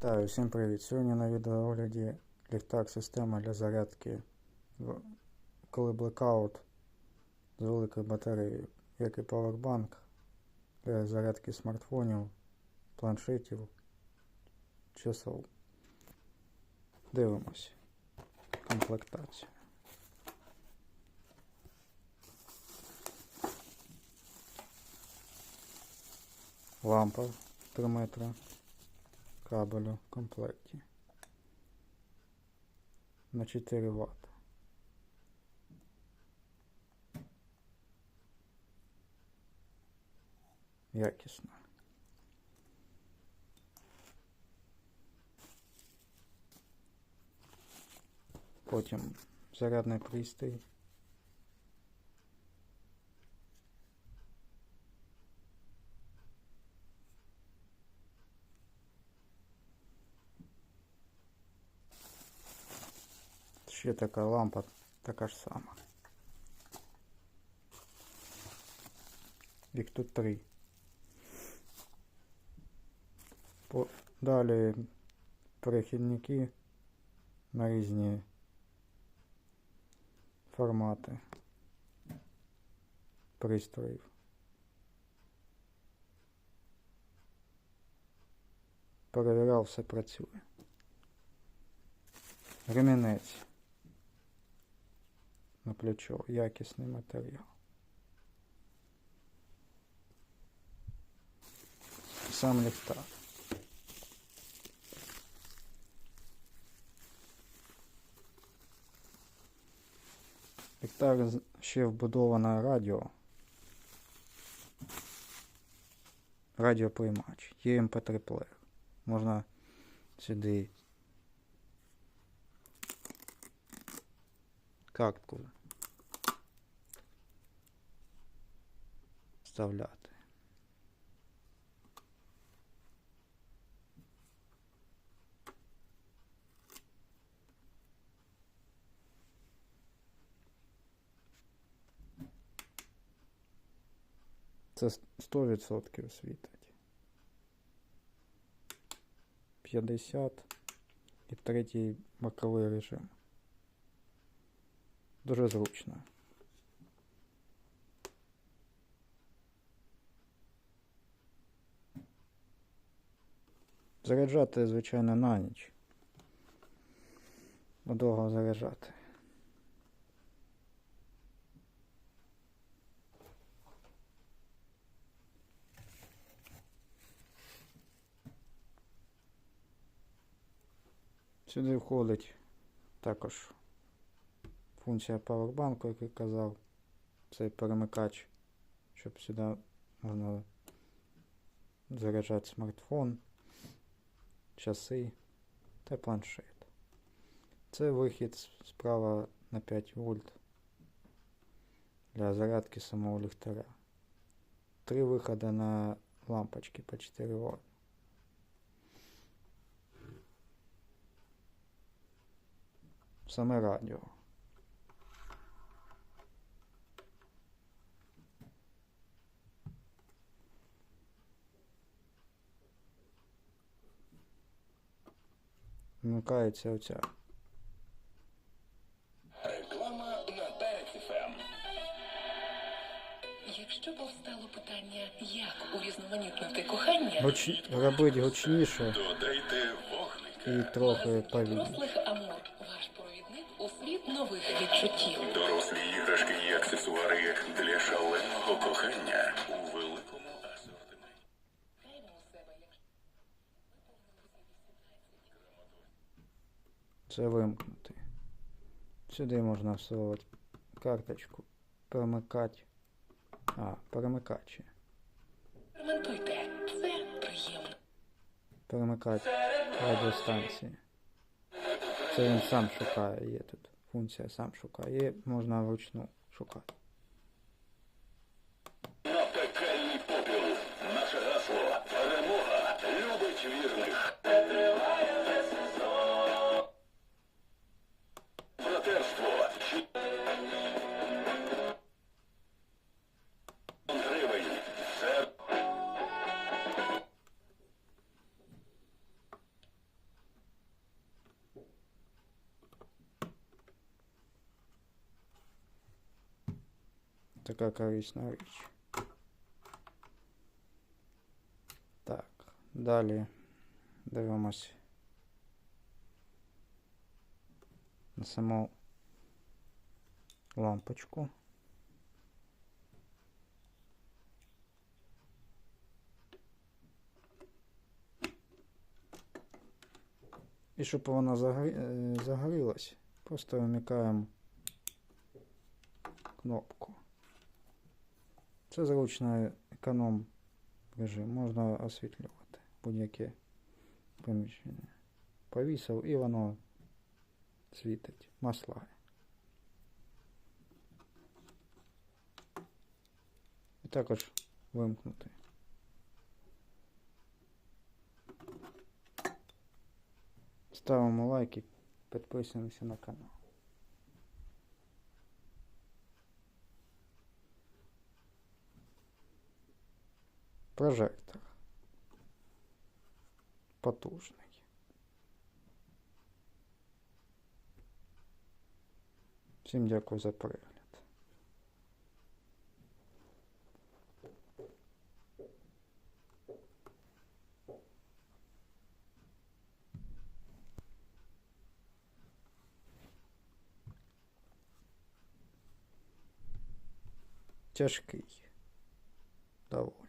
Вітаю, всім привіт! Сьогодні на відеоогляді ліхтар система для зарядки, коли блекаут з великою батареєю, як і павербанк для зарядки смартфонів, планшетів, часов. Дивимось комплектацію. Лампа 3 метра кабелю в комплекті на 4 Вт. Якісно. Потім зарядний пристрій. Ще така лампа, така ж сама. Їх тут три. Далі перехідники на різні формати пристроїв. Перевіряв, все працює. Ремінець на плечо, якісний матеріал. Сам ліхтар. Ліхтар ще вбудоване радіо. Радіоприймач. Є MP3 плеєр. Можна сюди картку вставляти. Це с- 100% світить. 50 і третій боковий режим. Дуже зручно. Заряджати, звичайно, на ніч. Бо довго заряджати. Сюди входить також функція павербанку, як я казав. Цей перемикач, щоб сюди можна заряджати смартфон, часи та планшет. Це вихід справа на 5 вольт для зарядки самого ліхтаря. Три виходи на лампочки по 4 вольт. Саме радіо. Вмикається оця. Реклама на ТФМ. Якщо повстало питання, як урізноманітнити кохання, Гучні... робити гучніше Додайте вогника. і трохи повільніше. дорослих амур, Це вимкнути. Сюди можна всовувати карточку, перемикати. А, перемикачі. експериментуйте, це приємно. Перемикати радіостанції. Це він сам шукає, є тут. Функція сам шукає. Можна вручну шукати. Така корисна річ. Так, далі дивимось на саму лампочку. І щоб вона загорі... е, загорілась, просто вимикаємо кнопку. Це зручно економ режим. Можна освітлювати будь-яке приміщення. Повісив і воно світить, маслає. І також вимкнути. Ставимо лайки, підписуємося на канал. Прожектор. Потужний. Всім дякую за перегляд. Тяжкий. Доволі.